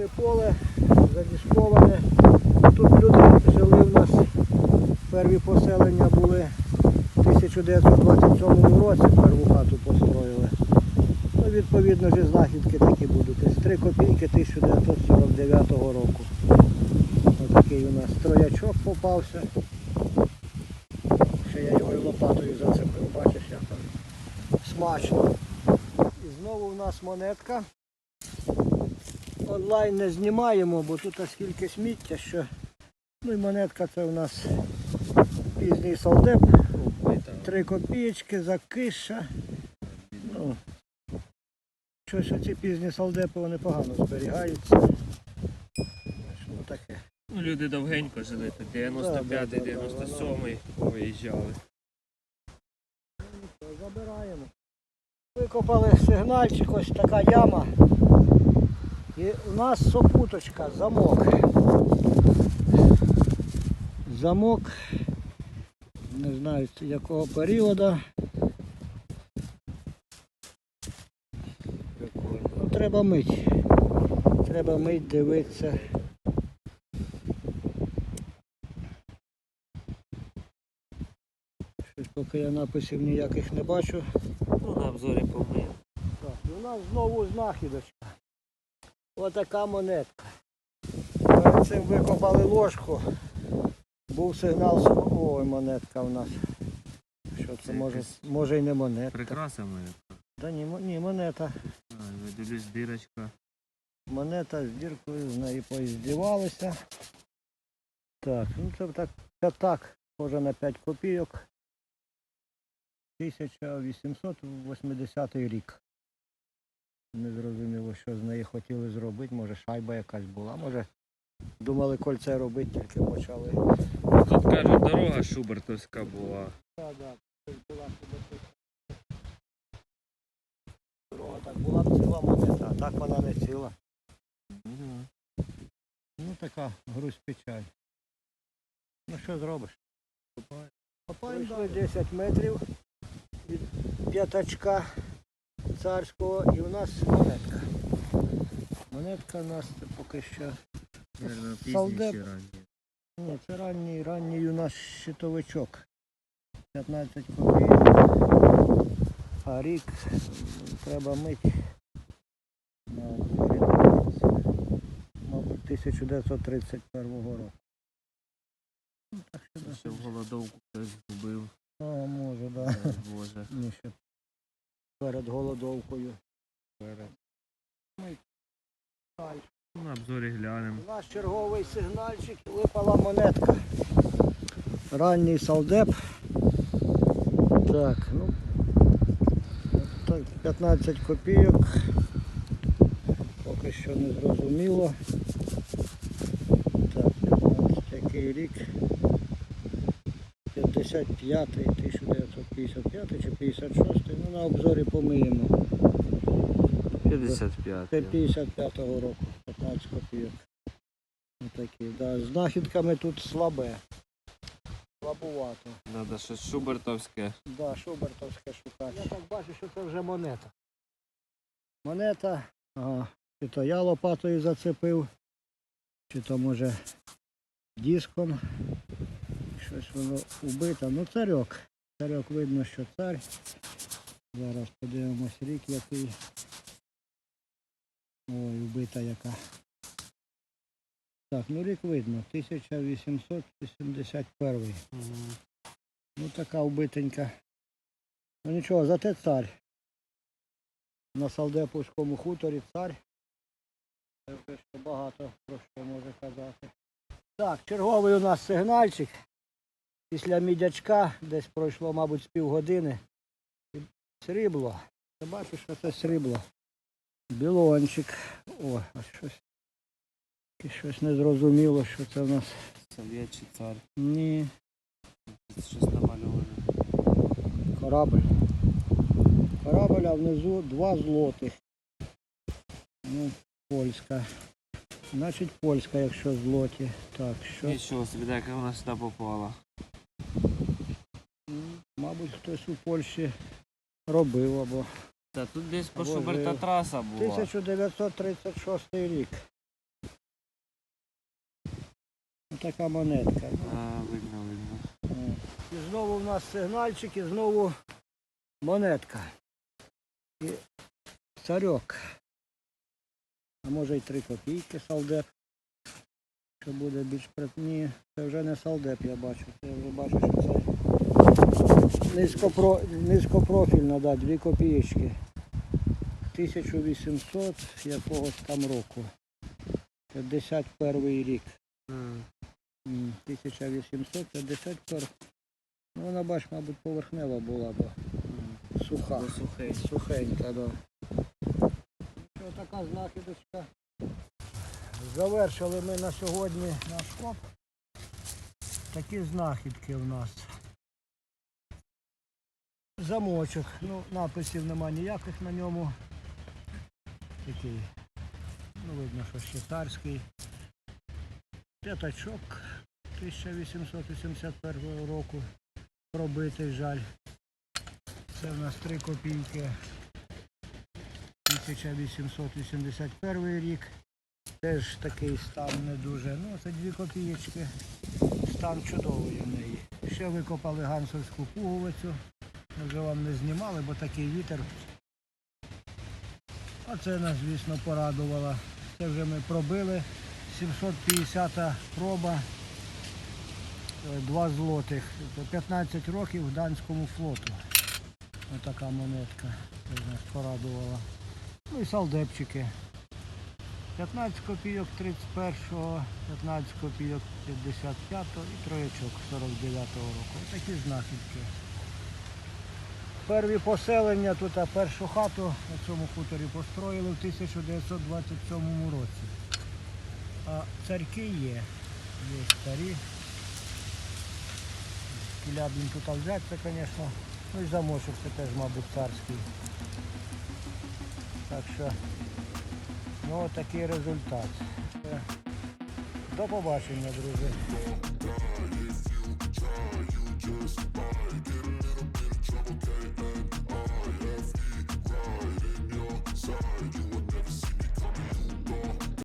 Знайшли поле, задісковане. Тут люди жили в нас. Перві поселення були в 1927 році, перву хату построїли. Ну, відповідно, зі знахідки такі будуть. Ось 3 копійки 1949 року. Ось такий у нас троячок попався. Ще я його лопатою зацепив, бачиш, як там смачно. І знову у нас монетка. Онлайн не знімаємо, бо тут скільки сміття, що. Ну і монетка це у нас пізній солдеп. Три копійки, закиша. Ну, щось оці пізні солдепи вони погано зберігаються. Ну таке. Ну, люди довгенько жили, тут 95 Да, да, да, 97 виїжджали. Забираємо. Викопали сигнальчик, ось така яма. І у нас сопуточка, замок. Замок, не знаю якого періоду. Ну, треба мить. Треба мить, дивитися. Щось поки я написів ніяких не бачу. Ну, на обзорі помив. Так, і у нас знову знахідочка. Отака монетка. Перед цим викопали ложку. Був сигнал, що ой, монетка у нас. Що це може? Може і не монетка. Прикраса моя. Та ні, ні, монета. А, дивлюсь, дирочка. Монета з діркою, з неї поіздівалися. Так, ну це так, це так, схоже на 5 копійок. 1880 рік. Не зрозуміло, що з неї хотіли зробити. Може шайба якась була, може думали кольце робити, тільки почали. Тут кажуть, дорога Шубертовська була. Так, так, була собі. Дорога так була б ціла монета, а так вона не ціла. Ну така грусть печаль. Ну що зробиш? Пройшли 10 метрів від п'ятачка царського і у нас монетка. Монетка у нас поки що. Ранні. Ні, це ранній, ранній у нас щитовичок. 15 копійок. А рік треба мити. Мабуть, 1931 року. Ну, так що Це Ще в голодовку хтось згубив. А, може, так. Да. Боже. Перед голодовкою. Перед. Ми. На обзорі глянемо. У нас черговий сигнальчик випала монетка. Ранній салдеп. Так, ну так, 15 копійок. Поки що не зрозуміло. Так, 15 який рік. 55 1955 чи 56 ну на обзорі помиємо. 55. Це 55-го року, 15 копійок. Отакі, да. З знахідками тут слабе. Слабувато. Надо щось Шубертовське. Да, шубертовське шукати. Я так бачу, що це вже монета. Монета, ага. Чи то я лопатою зацепив, чи то може диском. Щось воно убито. Ну царьок. Царьок видно, що цар. Зараз подивимось рік який. Ой, убита яка. Так, ну рік видно. 1881. Ну така вбитенька. Ну нічого, зате цар. На Салдеповському хуторі цар. Це багато про що може казати. Так, черговий у нас сигнальчик. Після мідячка десь пройшло, мабуть, з півгодини. Срібло. Я бачу, що це срібло. Білончик. О, а щось. і Щось незрозуміло, що це в нас. Совєтчий цар. Ні. Щось намальоване. Корабль. Корабль, а внизу два злотих. Ну, польська. Значить польська, якщо злоті. Так, що? Нічого собі, так як вона сюди попала. Ну, мабуть, хтось у Польщі робив або. Та тут десь по траса була. 1936 рік. Ну, така монетка. Видно, видно. Е, і знову в нас сигнальчик і знову монетка. І царьок. А може й три копійки салдеп. Що буде більш пред- Ні, це вже не салдеп, я бачу. Це я вже бачу, що це низькопро... низькопрофільна, да, дві копієчки. 1800 якогось там року. 51 рік. М, 1851. Ну, вона, бач, мабуть, поверхнева була, бо суха. Сухенька, да. Що така знахідочка. Завершили ми на сьогодні наш коп. Такі знахідки в нас. Замочок. Ну, написів нема ніяких на ньому. Такий, ну видно, що ще царський. П'ятачок 1881 року. Пробитий жаль. Це в нас 3 копійки. 1881 рік. Теж такий стан не дуже. Ну, це 2 копієчки. Стан чудовий у неї. Ще викопали гансовську пуговицю. Вже вам не знімали, бо такий вітер. А це нас, звісно, порадувало. Це вже ми пробили. 750 проба. 2 злотих. 15 років Данському флоту. Ось така монетка. Це нас порадувала. Ну і салдепчики. 15 копійок 31-го, 15 копійок 55-го і троєчок 49-го року. Такі знахідки. Перві поселення тут, а першу хату на цьому хуторі построїли в 1927 році. А царьки є. Є старі. Кілябін тут взяти, це, звісно. Ну і замочок це теж, мабуть, царський. Так що, Ну, от такий результат. До побачення, друзі.